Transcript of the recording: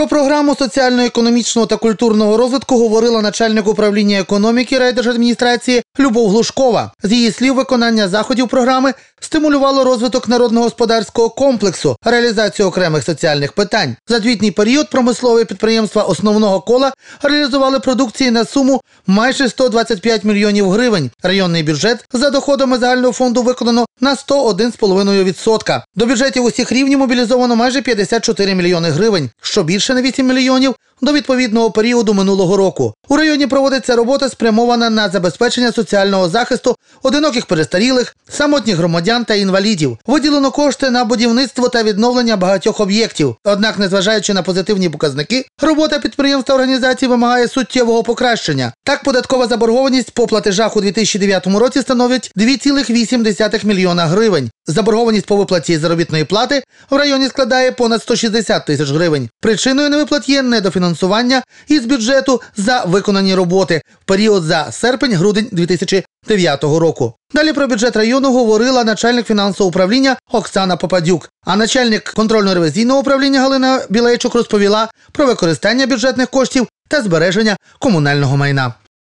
Про програму соціально-економічного та культурного розвитку говорила начальник управління економіки райдержадміністрації Любов Глушкова. З її слів, виконання заходів програми стимулювало розвиток народно-господарського комплексу, реалізацію окремих соціальних питань. За звітній період промислові підприємства основного кола реалізували продукції на суму майже 125 мільйонів гривень. Районний бюджет за доходами загального фонду виконано на 101,5%. До бюджетів усіх рівнів мобілізовано майже 54 мільйони гривень, що більше на 8 мільйонів до відповідного періоду минулого року. У районі проводиться робота спрямована на забезпечення соціального захисту одиноких перестарілих, самотніх громадян та інвалідів. Виділено кошти на будівництво та відновлення багатьох об'єктів. Однак, незважаючи на позитивні показники, робота підприємств та організацій вимагає суттєвого покращення. Так, податкова заборгованість по платежах у 2009 році становить 2,8 мільйона гривень. Заборгованість по виплаті заробітної плати в районі складає понад 160 тисяч гривень. Причиною невиплат є недофінансування із бюджету за виконані роботи в період за серпень-грудень 2009 року. Далі про бюджет району говорила начальник фінансового управління Оксана Попадюк. А начальник контрольно-ревізійного управління Галина Білейчук розповіла про використання бюджетних коштів та збереження комунального майна.